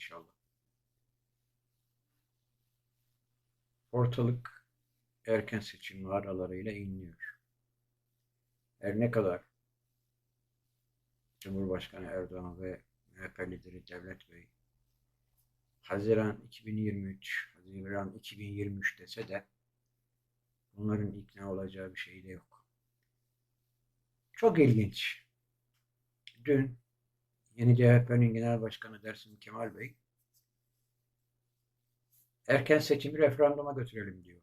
inşallah. Ortalık erken seçim aralarıyla inliyor. Her ne kadar Cumhurbaşkanı Erdoğan ve MHP lideri Devlet Bey Haziran 2023, Haziran 2023 dese de bunların ikna olacağı bir şey de yok. Çok ilginç. Dün yeni CHP'nin Genel Başkanı Dersim Kemal Bey erken seçimi referanduma götürelim diyor.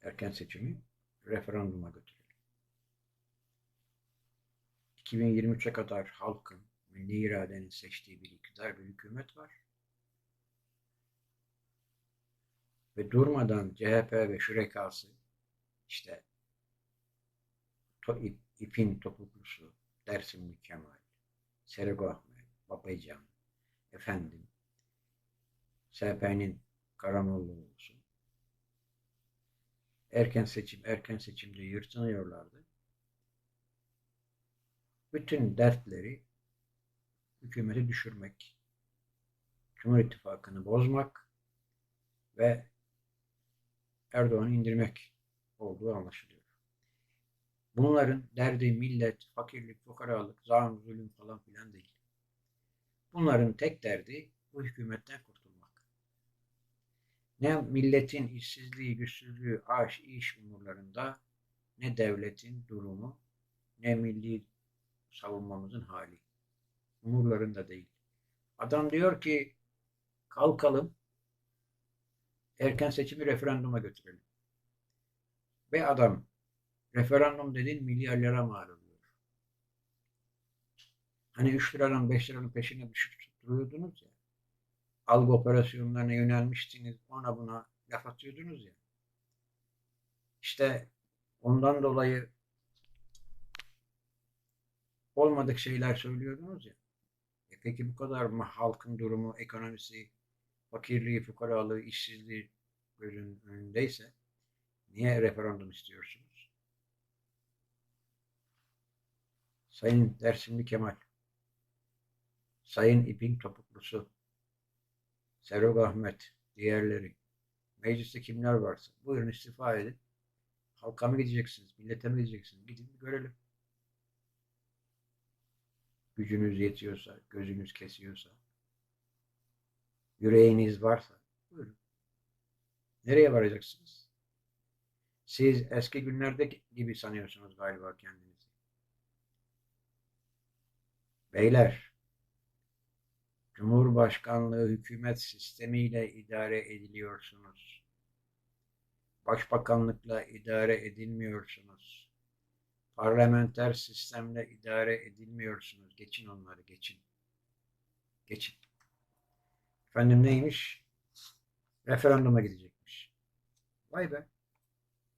Erken seçimi referanduma götürelim. 2023'e kadar halkın, milli iradenin seçtiği bir iktidar bir hükümet var. Ve durmadan CHP ve şürekası işte to, ip, ipin topuklusu Dersimli Kemal, Sergo Ahmet, Babacan, efendim, SP'nin Karamollaoğlu olsun. Erken seçim, erken seçimde yırtınıyorlardı. Bütün dertleri hükümeti düşürmek, Cumhur İttifakı'nı bozmak ve Erdoğan'ı indirmek olduğu anlaşılıyor. Bunların derdi millet, fakirlik, fukaralık, zalim, zulüm falan filan değil. Bunların tek derdi bu hükümetten kurtulmak. Ne milletin işsizliği, güçsüzlüğü, aş, iş umurlarında ne devletin durumu ne milli savunmamızın hali. Umurlarında değil. Adam diyor ki kalkalım erken seçimi referanduma götürelim. Ve adam referandum dediğin milyarlara mal oluyor. Hani 3 liranın 5 liranın peşine düşüp duruyordunuz ya. Algı operasyonlarına yönelmiştiniz. Ona buna laf atıyordunuz ya. İşte ondan dolayı olmadık şeyler söylüyordunuz ya. E peki bu kadar mı halkın durumu, ekonomisi, fakirliği, fukaralığı, işsizliği gözün önündeyse niye referandum istiyorsunuz? Sayın Dersimli Kemal, Sayın İpin Topuklusu, Serok Ahmet, diğerleri, mecliste kimler varsa buyurun istifa edin. Halka mı gideceksiniz, millete mi gideceksiniz? Gidin bir görelim. Gücünüz yetiyorsa, gözünüz kesiyorsa, yüreğiniz varsa buyurun. Nereye varacaksınız? Siz eski günlerde gibi sanıyorsunuz galiba kendinizi. Beyler, Cumhurbaşkanlığı hükümet sistemiyle idare ediliyorsunuz. Başbakanlıkla idare edilmiyorsunuz. Parlamenter sistemle idare edilmiyorsunuz. Geçin onları, geçin. Geçin. Efendim neymiş? Referanduma gidecekmiş. Vay be.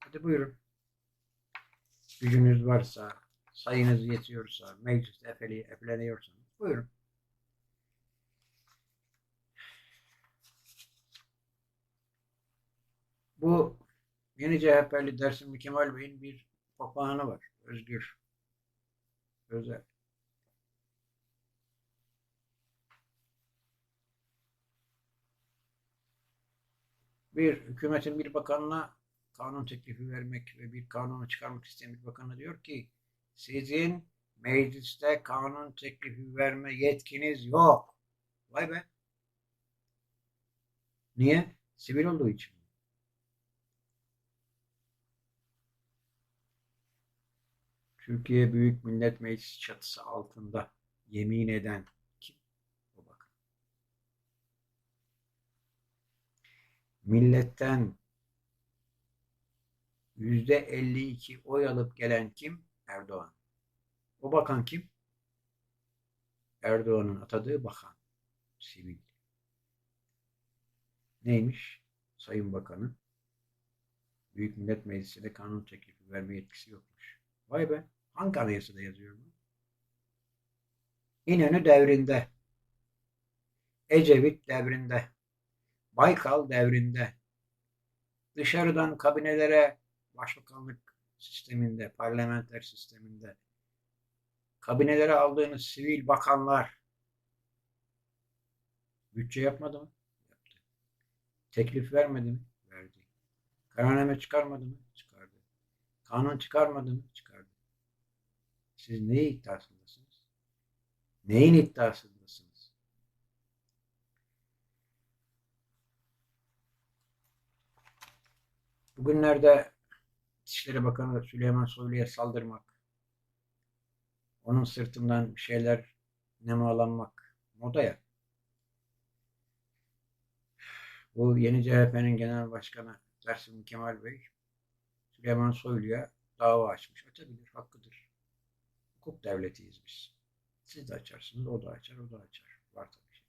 Hadi buyurun. Gücünüz varsa, sayınız yetiyorsa, mecliste efeli, efleniyorsanız buyurun. Bu yeni CHP'li Dersimli Kemal Bey'in bir papağanı var. Özgür. Özel. Bir hükümetin bir bakanına kanun teklifi vermek ve bir kanunu çıkarmak isteyen bir bakanına diyor ki sizin mecliste kanun teklifi verme yetkiniz yok. Vay be. Niye? Sivil olduğu için. Türkiye Büyük Millet Meclisi çatısı altında yemin eden kim? O bakın. Milletten yüzde 52 oy alıp gelen kim? Erdoğan. O bakan kim? Erdoğan'ın atadığı bakan. Sivil. Neymiş? Sayın Bakanı. Büyük Millet Meclisi'ne kanun teklifi verme yetkisi yokmuş. Vay be. Hangi anayasada yazıyor bu? İnönü devrinde. Ecevit devrinde. Baykal devrinde. Dışarıdan kabinelere başbakanlık sisteminde, parlamenter sisteminde kabinelere aldığınız sivil bakanlar bütçe yapmadı mı? Yaptı. Teklif vermedi mi? Verdi. Kararname çıkarmadı mı? Çıkardı. Kanun çıkarmadı mı? Çıkardı. Siz neyi iddiasındasınız? Neyin iddiasındasınız? Bugünlerde İçişleri Bakanı Süleyman Soylu'ya saldırmak, onun sırtından bir şeyler nemalanmak moda ya. Bu yeni CHP'nin genel başkanı Dersim Kemal Bey Süleyman Soylu'ya dava açmış. Açabilir, hakkıdır. Hukuk devletiyiz biz. Siz de açarsınız, o da açar, o da açar. Var tabii.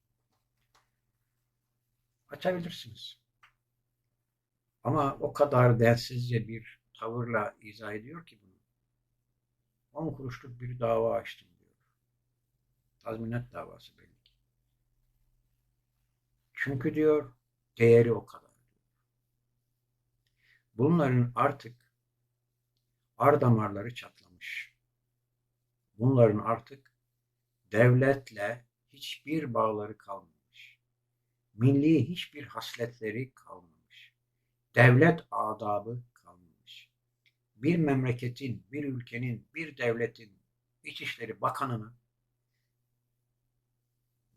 Açabilirsiniz. Ama o kadar densizce bir tavırla izah ediyor ki bunu. 10 kuruşluk bir dava açtım diyor. Tazminat davası belli ki. Çünkü diyor değeri o kadar. Bunların artık ar damarları çatlamış. Bunların artık devletle hiçbir bağları kalmamış. Milli hiçbir hasletleri kalmamış. Devlet adabı. Bir memleketin, bir ülkenin, bir devletin İçişleri Bakanı'nı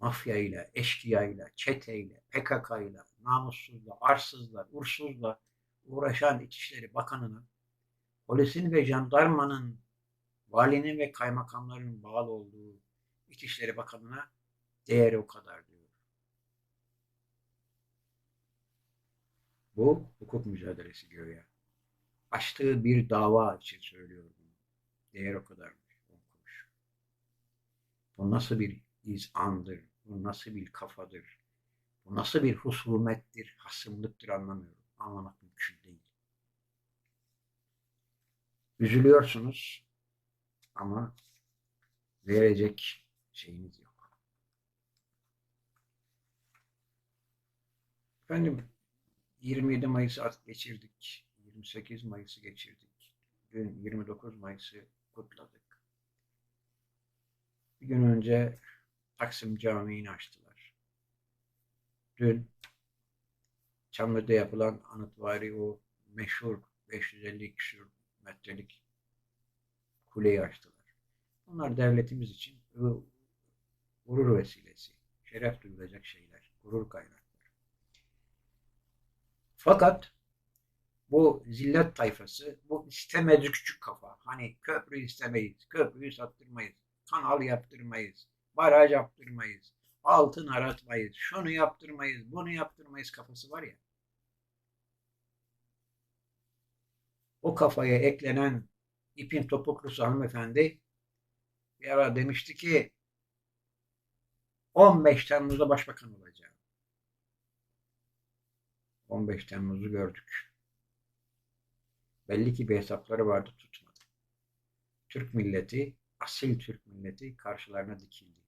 mafya ile, eşkıya ile, çete ile, PKK ile, namussuzla, arsızla, ursuzla uğraşan İçişleri Bakanı'nı polisin ve jandarmanın, valinin ve kaymakamların bağlı olduğu İçişleri Bakanı'na değeri o kadar diyor. Bu hukuk mücadelesi göğe. Açtığı bir dava için söylüyor bunu. Değer o kadarmış. On kuruş. Bu nasıl bir izandır? Bu nasıl bir kafadır? Bu nasıl bir husumettir, hasımlıktır anlamıyorum. Anlamak mümkün değil. Üzülüyorsunuz ama verecek şeyiniz yok. Efendim 27 Mayıs'ı artık geçirdik. 28 Mayıs'ı geçirdik. Dün 29 Mayıs'ı kutladık. Bir gün önce Taksim Camii'ni açtılar. Dün Çamlı'da yapılan anıtvari o meşhur 550 küsur metrelik kuleyi açtılar. Bunlar devletimiz için gurur vesilesi, şeref duyulacak şeyler, gurur kaynakları. Fakat bu zillet tayfası, bu istemez küçük kafa. Hani köprü istemeyiz, köprüyü sattırmayız, kanal yaptırmayız, baraj yaptırmayız, altın aratmayız, şunu yaptırmayız, bunu yaptırmayız kafası var ya. O kafaya eklenen ipin topuklusu hanımefendi bir ara demişti ki 15 Temmuz'da başbakan olacağım. 15 Temmuz'u gördük. Belli ki bir hesapları vardı tutmadı. Türk milleti, asil Türk milleti karşılarına dikildi.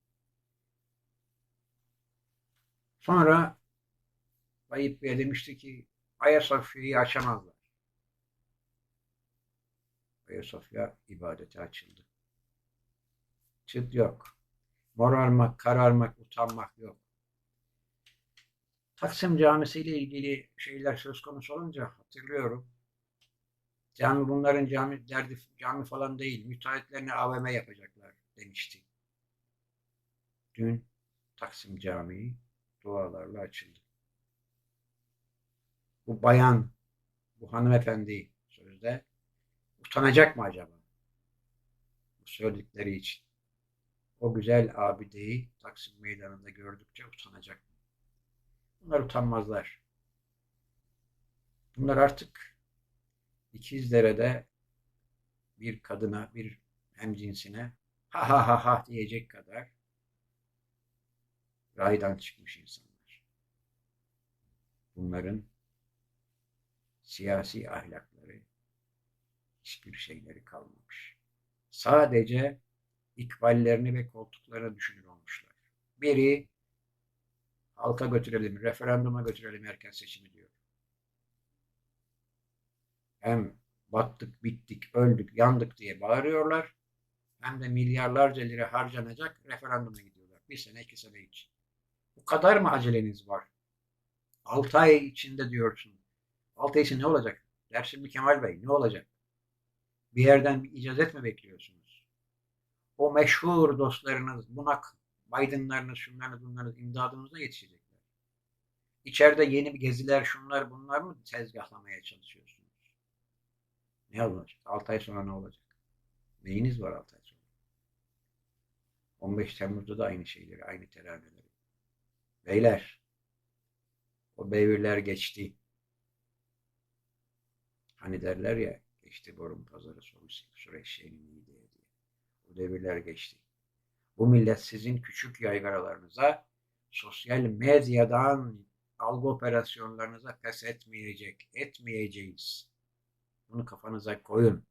Sonra Tayyip Bey demişti ki Ayasofya'yı açamazlar. Ayasofya ibadete açıldı. Çıt yok. Morarmak, kararmak, utanmak yok. Taksim Camisi ile ilgili şeyler söz konusu olunca hatırlıyorum. Cami bunların cami derdi cami falan değil. Müteahhitlerine AVM yapacaklar demişti. Dün Taksim Camii dualarla açıldı. Bu bayan, bu hanımefendi sözde utanacak mı acaba? Bu söyledikleri için. O güzel abideyi Taksim Meydanı'nda gördükçe utanacak mı? Bunlar utanmazlar. Bunlar artık İkizdere'de bir kadına, bir hemcinsine ha ha ha ha diyecek kadar raydan çıkmış insanlar. Bunların siyasi ahlakları hiçbir şeyleri kalmamış. Sadece ikballerini ve koltuklarını düşünür olmuşlar. Biri halka götürelim, referanduma götürelim erken seçimi diyor. Hem battık, bittik, öldük, yandık diye bağırıyorlar. Hem de milyarlarca lira harcanacak referanduma gidiyorlar. Bir sene, iki sene için. Bu kadar mı aceleniz var? 6 ay içinde diyorsun. 6 ay için ne olacak? Dersin mi Kemal Bey ne olacak? Bir yerden bir icazet mi bekliyorsunuz? O meşhur dostlarınız, bunak Biden'larınız, şunlarınız, bunlarınız imdadınıza yetişecekler. İçeride yeni bir geziler, şunlar bunlar mı tezgahlamaya çalışıyorsunuz? Ne olacak? 6 ay sonra ne olacak? Neyiniz var 6 ay sonra? 15 Temmuz'da da aynı şeyleri, aynı teraneleri. Beyler, o devirler geçti. Hani derler ya, geçti borun pazarı soru süreç şeyinin iyi diye. O devirler geçti. Bu millet sizin küçük yaygaralarınıza, sosyal medyadan algı operasyonlarınıza pes etmeyecek, etmeyeceğiz. Bunu kafanıza koyun.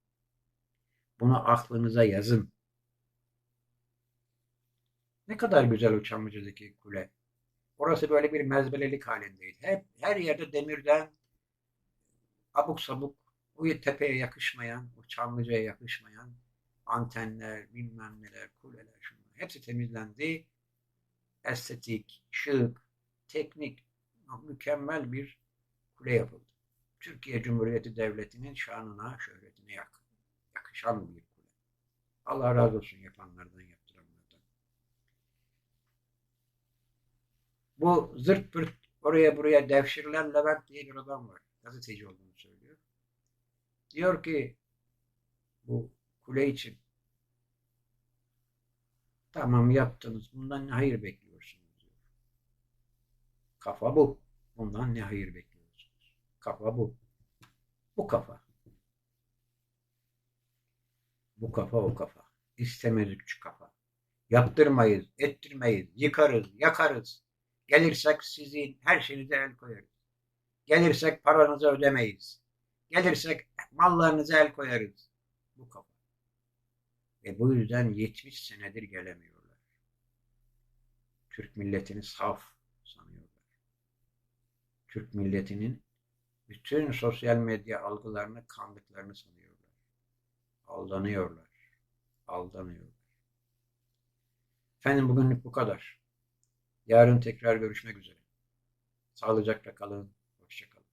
Bunu aklınıza yazın. Ne kadar güzel o kule. Orası böyle bir mezbelelik halindeydi. Hep her yerde demirden abuk sabuk o tepeye yakışmayan, o Çamlıca'ya yakışmayan antenler, bilmem neler, kuleler, şunlar. Hepsi temizlendi. Estetik, şık, teknik, mükemmel bir kule yapıldı. Türkiye Cumhuriyeti Devleti'nin şanına, şöhretine yakın, yakışan bir kule. Allah razı olsun yapanlardan, yaptıranlardan. Bu zırt pırt oraya buraya devşirilen Levent diye bir adam var. Gazeteci olduğunu söylüyor. Diyor ki bu kule için tamam yaptınız. Bundan ne hayır bekliyorsunuz diyor. Kafa bu. Bundan ne hayır bekliyorsunuz? Kafa bu. Bu kafa. Bu kafa o kafa. İstemezlikçi kafa. Yaptırmayız, ettirmeyiz, yıkarız, yakarız. Gelirsek sizin her şeyinize el koyarız. Gelirsek paranızı ödemeyiz. Gelirsek mallarınıza el koyarız. Bu kafa. Ve bu yüzden 70 senedir gelemiyorlar. Türk milletini saf sanıyorlar. Türk milletinin bütün sosyal medya algılarını kandıklarını sanıyorlar. Aldanıyorlar. Aldanıyorlar. Efendim bugünlük bu kadar. Yarın tekrar görüşmek üzere. Sağlıcakla kalın. Hoşçakalın.